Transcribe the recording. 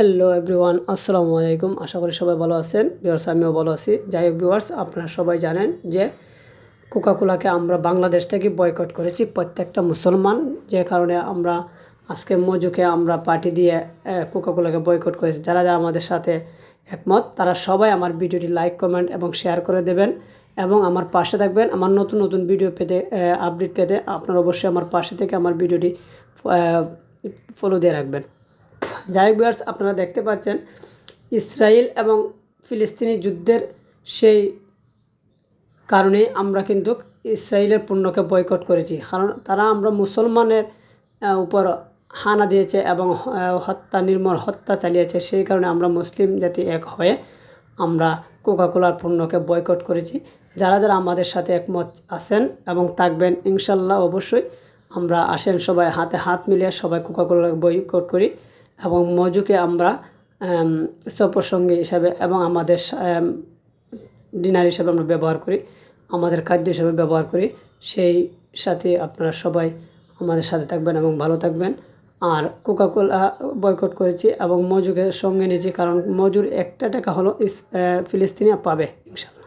Hello everyone আসসালামু আলাইকুম আশা করি সবাই ভালো আছেন। ভিউয়ার্স আমিও ভালো আছি। যাই হোক ভিউয়ার্স আপনারা সবাই জানেন যে কোকাকোলাকে আমরা বাংলাদেশ থেকে বয়কট করেছি প্রত্যেকটা মুসলমান। যে কারণে আমরা আজকে মজুকে আমরা পার্টি দিয়ে কোকাকোলাকে বয়কট করেছি। যারা যারা আমাদের সাথে একমত, তারা সবাই আমার ভিডিওটি লাইক কমেন্ট এবং শেয়ার করে দেবেন। এবং আমার পাশে থাকবেন আমার নতুন নতুন ভিডিও পেতে আপডেট পেতে। আপনারা অবশ্যই আমার পাশে থেকে আমার ভিডিওটি ফলো দিয়ে রাখবেন। যাই ভিউয়ার্স আপনারা দেখতে পাচ্ছেন ইসরায়েল এবং ফিলিস্তিনি যুদ্ধের সেই কারণে আমরা কিন্তু ইসরায়েলের পণ্যকে বয়কট করেছি। কারণ তারা আমরা মুসলমানের উপর হানা দিয়েছে এবং হত্যা নির্মল হত্যা চালিয়েছে। সেই কারণে আমরা মুসলিম জাতি এক হয়ে আমরা কোকাকোলার পণ্যকে বয়কট করেছি। যারা যারা আমাদের সাথে একমত আছেন এবং থাকবেন, ইনশাল্লাহ অবশ্যই আমরা আসেন সবাই হাতে হাত মিলিয়ে সবাই কোকাকোলাকে বয়কট করি। এবং মজুকে আমরা সপ্রসঙ্গী হিসাবে এবং আমাদের ডিনার হিসাবে আমরা ব্যবহার করি, আমাদের খাদ্য হিসাবে ব্যবহার করি। সেই সাথে আপনারা সবাই আমাদের সাথে থাকবেন এবং ভালো থাকবেন। আর কোকাকোলা বয়কট করেছি এবং মজুকে সঙ্গে নিয়েছি, কারণ মজুর একটা টাকা হলো ইস ফিলিস্তিনি পাবে, ইনশাল্লাহ।